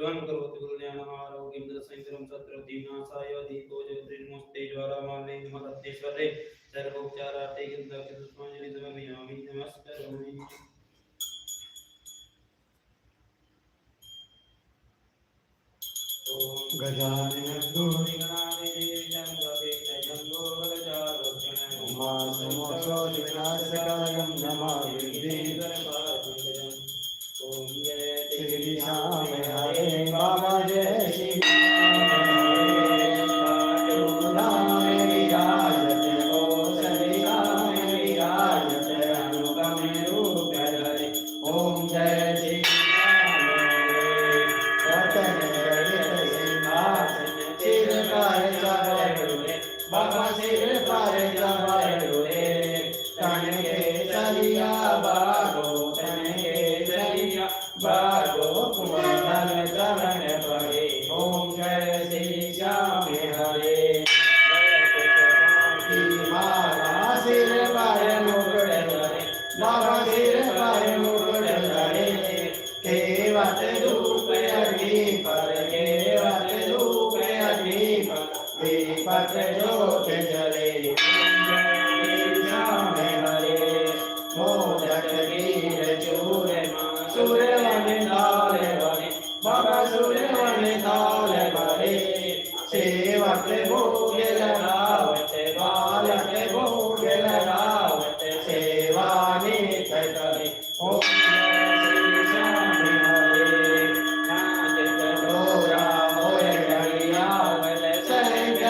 स्वयं करोति कल्याणमारोग्यं दर्शयितुं सत्र दीनासाय दीपो ज्योतिर्मोस्ते ज्वालामाले नमः रत्नेश्वरे सर्वोपचारार्थे गन्धस्य पुष्पाञ्जलि समर्पयामि नमस्करोमि Gajanan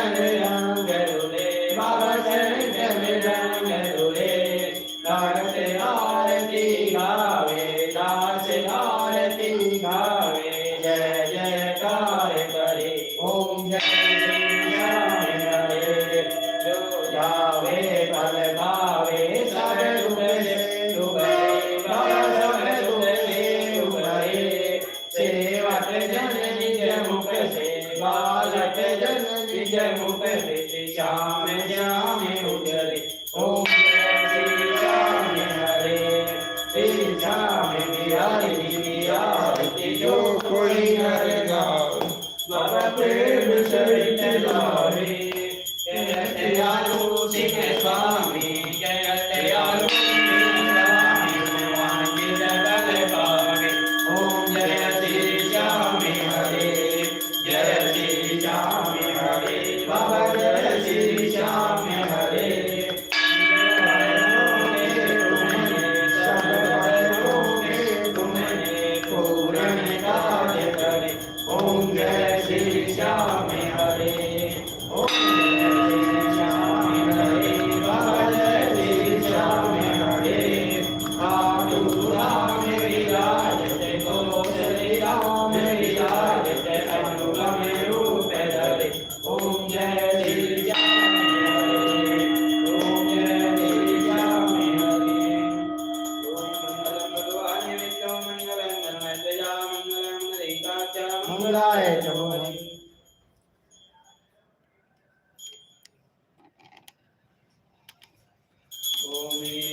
Amen. ya ya ya ya ya ya ya me.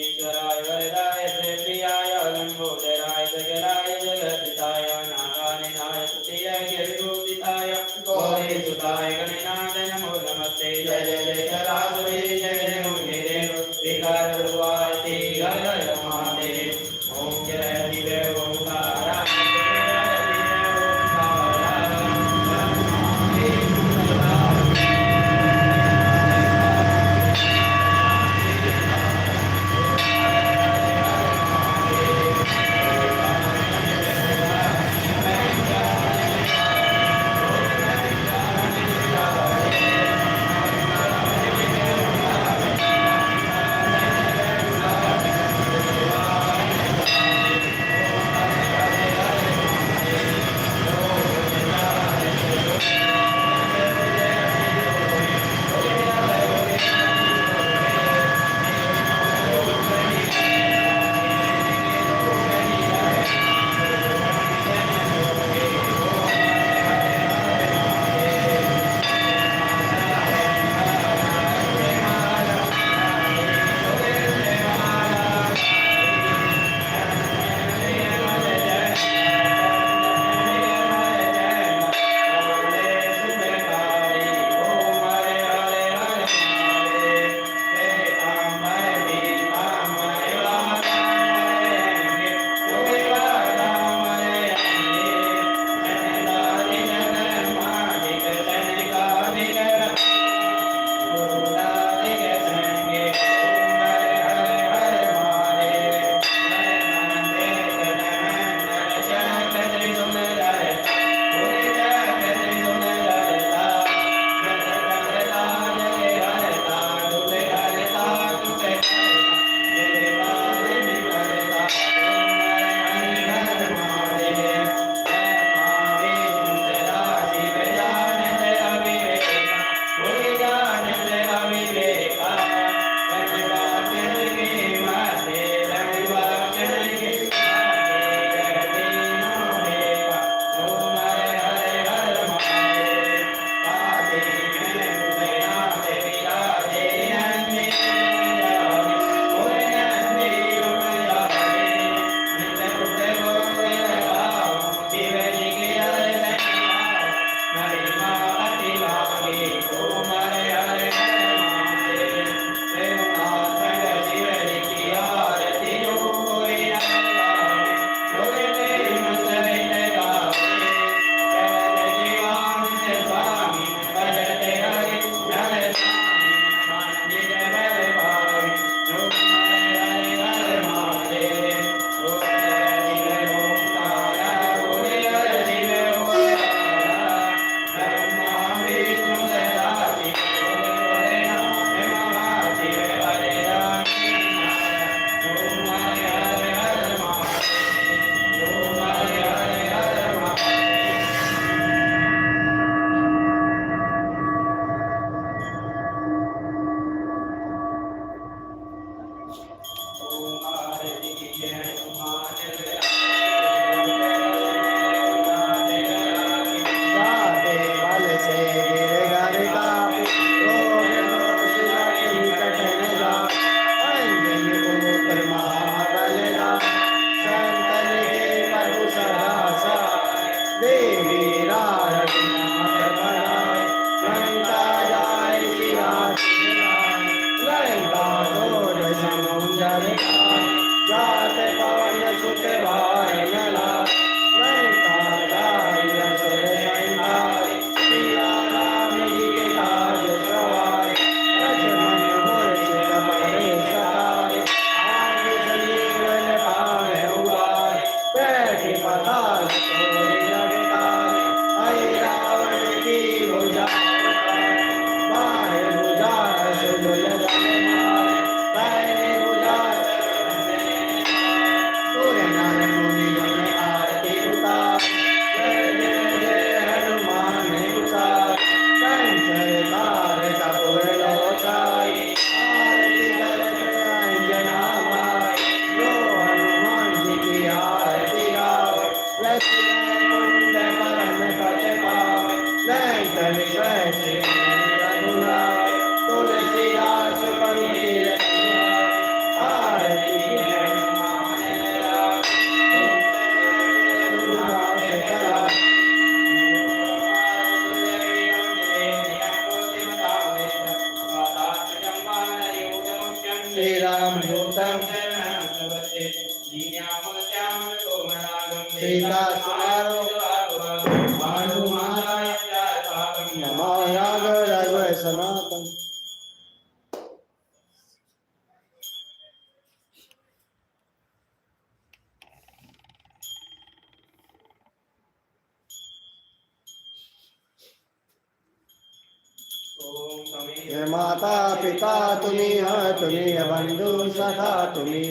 माता पिता तुम्हें तुम्हें बंधु सखा तुम्ही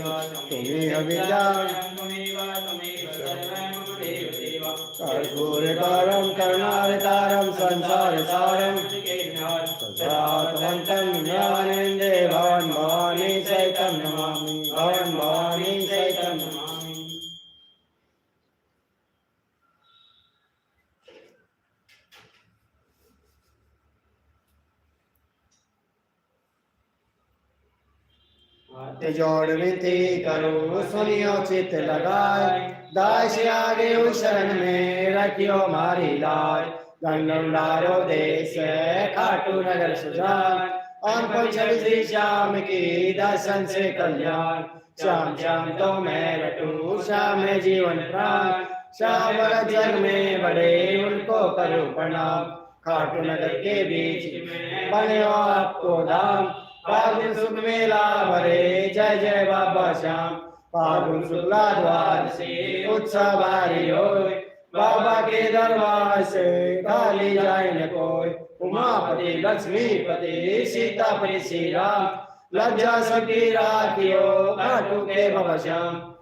तुम्हें विद्या कर्पूर विद्या करना तारम संसारसारं सदात्मन्तं ते जोड़ विनती करो सुनियो चित लगाए दास आगे शरण में रखियो मारी लाज गंगंडारो देश, खाटू नगर सुजान। और पंचम श्री श्याम की दर्शन से कल्याण। श्याम श्याम तो मैं रटू, श्याम जीवन प्राण। श्याम जग में बड़े उनको करो प्रणाम। खाटू नगर के बीच बने आपको धाम। फागुन सुख मेला भरे, जय जय बाबा श्याम। फागुन शुक्ला द्वार से उत्सव बाबा के दरबार से काली जाए न कोई उमापति, लक्ष्मीपति, सीतापति, श्री राम। लज्जा सकी राखियो, काटू के बाबा श्याम।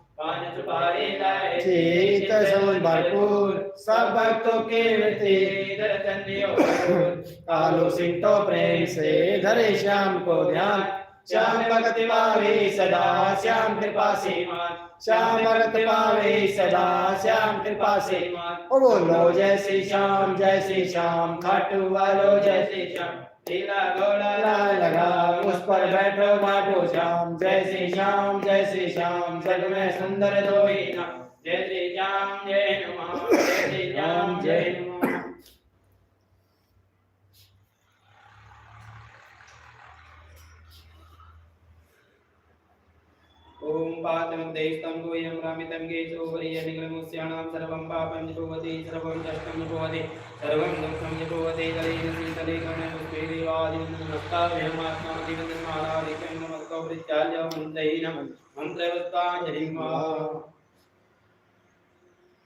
शीत समुद्र भरपूर सब भक्तों के कालो सिंह तो प्रेम से धरे श्याम को ध्यान श्याम भगत पावे सदा श्याम कृपा से श्याम भगत पावे सदा श्याम कृपा से ओ बोलो जय श्री श्याम जय श्री श्याम खाटू वालो जय श्री श्याम उस पर बैठो, बाटो श्याम। जय श्री श्याम, जय श्री श्याम, जग में सुंदर दो जय श्री श्याम, जय नमः जय श्री श्याम, जय नमः ॐ पातमुद्देष्टं गुह्यं रामितं गेशोपरियनिगलमुस्याणां सर्वं पापं जुभवति सर्वं दष्टं जुभवति सर्वं दुःखं जुभवति जलेन शीतले कर्णपुष्पे देवादिवन्दनमात्मादिवन्दनमालादिकं नमस्कौरित्याल्य मन्त्रैः मन्त्रवत्ताञ्जलिं वा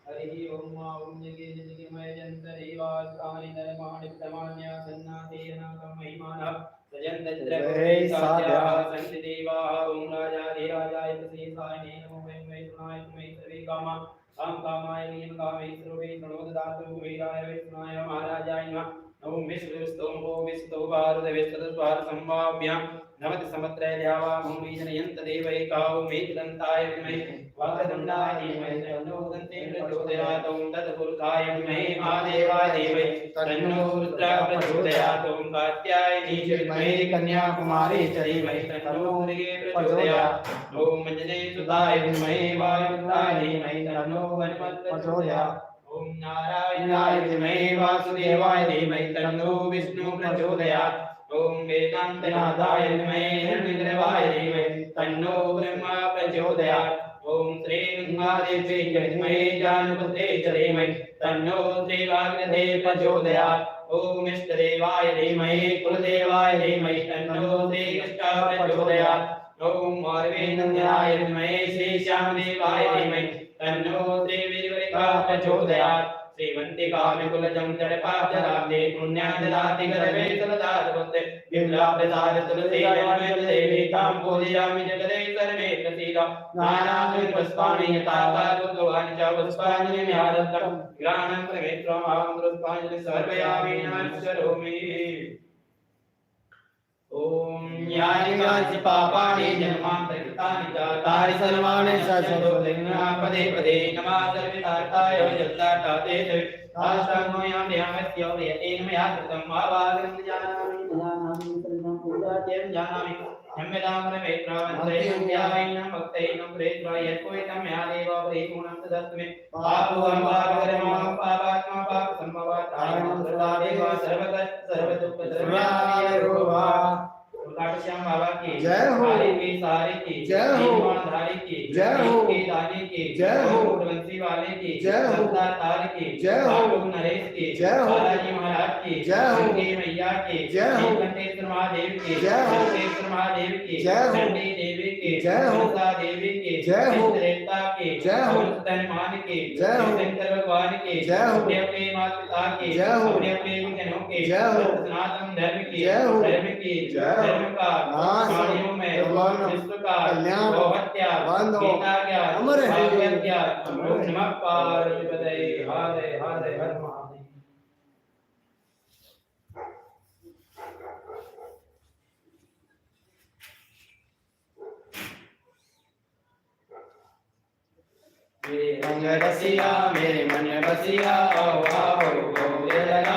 हरिः ॐ मा ॐ जगे जगमय जन्तरे वास्तानि धर्माणि प्रमाण्यासन्नातेनाकं महिमानः सजन्तद्रवे साध्याः सन्ति देवाः ॐ राजाधिराजाय प्रसीदाय नमो वै वै सुनाय वै सर्वे कामा कां कामाय नियम कामै सर्वे प्रणो ददातु वीराय वै महाराजाय नमः। ॐ विष्णुस्तों भो विष्णु भारत विष्णुद्वार संभाव्यां नवति समत्रैर्यावा भूमि जनयन्त देवैकाौ मेघदन्ताय विमहे वागदण्डाय धीमहि। तन्नो दन्ते प्रचोदयात् ॐ तत्पुरुषाय विमहे महादेवाय धीमहि। तन्नो रुद्रः प्रचोदयात् ॐ कात्यायनी च विद्महे कन्याकुमारी च धीमहि। तन्नो मृगे प्रचोदयात् ॐ मञ्जने सुताय विद्महे वायुपुत्राय धीमहि। तन्नो हनुमत् प्रचोदयात् ॐ नारायणाय धीमहि। वासुदेवाय धीमहि। तन्नो विष्णु प्रचोदयात् ॐ वेदान्तनाथाय धीमहि हिरण्यगर्भाय धीमहि तन्नो ब्रह्मा प्रचोदयात् ॐ श्रीगङ्गादेवी च धीमहि जानुपते च तन्नो श्रीवाग्रदे प्रचोदयात् ॐ इष्टदेवाय धीमहि कुलदेवाय धीमहि तन्नो श्रीकृष्णः प्रचोदयात् ॐ मार्वेन्द्राय धीमहि श्रीश्यामदेवाय धीमहि तन्नो श्रीवीरवरिका प्रचोदयात् श्रीमन्तिकामिकुलजं जडपाजराब्दे पुण्यां ददाति गर्भे सलदातवन्ते विमलाप्रसाद तुलसी देवी तां पूजयामि जगदे सर्वे प्रसीदा नानानि पुष्पाणि यथा कारुत्वानि च पुष्पाञ्जलि न्यारत्तम् ग्राणं प्रमेत्रमां पुष्पाञ्जलि सर्वयामि नमस्करोमि ॐ यानि कानि पापानि जन्मान्तरितानि च तानि सर्वाणि ससोदिना पदे नमः सर्वतार्थाय जगदाताते आष्टाङ्गोयां ध्यानस्य यतेन मया कृतं आवागं जानामि। जानामि सर्वं पूजात्यं जानामि। यम्यदामरमेत्रावन्तैनं भक्तैनं प्रेत्वा यत्कोयतं मया देव परिपूर्णं तदस्तु मे पापोहं पापकर्मः पापात्मा पापसम्भवात्। तारणं सर्वा देव सर्वतः सर्वदुःख सर्वारोहा काट श्याम बाबा की जय हो। के सारे की जय हो। धारे की जय हो। के दाने की जय हो। बंसी वाले की जय हो। तार की जय हो। नरेश की जय हो। बालाजी महाराज की जय हो। के मैया की जय हो। कंटेश्वर महादेव की जय हो। कंटेश्वर महादेव की जय हो। की जय हो। देवी की जय हो। रेता की जय हो। हनुमान की जय हो। शंकर भगवान की जय हो। अपने अपने माता पिता की जय हो। अपने अपने विघ्नों की जय हो। सनातन धर्म के जय हो। धर्म की जय हो। धर्म का नाश, प्राणियों में निर्वाण, विश्व का कल्याण, गौहत्या बंद हो, गीता ज्ञान अमर है। भागवत ज्ञान अमर है। नमः पार्वती हरे हरे हर महादेव मेरे रंग रसिया मेरे मन बसिया आओ आओ गोरे लगाओ रसिया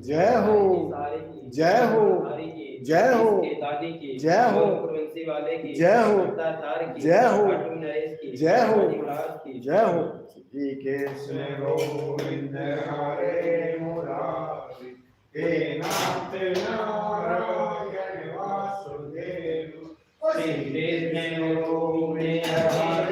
जय हो। जय हो। जय हो। जय हो। जय हो। जय हो। जय हो। जय हो श्री कृष्ण गोविंद हरे मुरारी हे नाथ नारायण वासुदेव श्री कृष्ण गोविंद हरे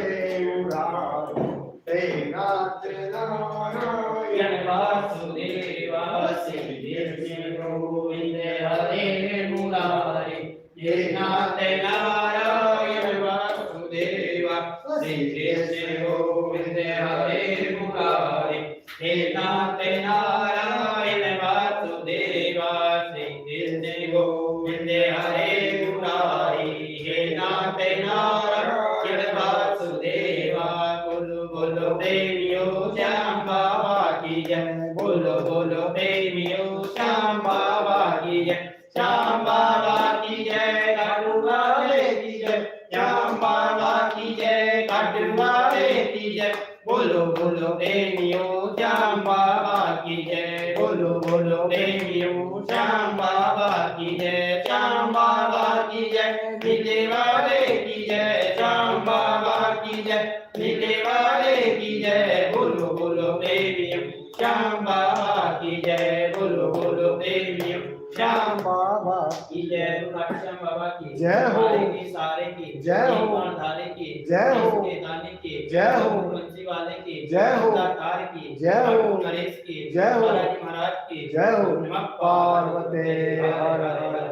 जय वाले की जय श्याम बाबा की जय मिले वाले की जय बोलो बोलो प्रेमियो श्याम बाबा की जय बोलो बोलो प्रेमियो श्याम बाबा की जय श्याम बाबा की जय हो। सारे की सारे की जय हो। धारे की जय हो। दाने की जय हो। बंसी वाले की जय हो। तार की जय हो। नरेश की जय हो। महाराज की जय हो। पार्वती हर हर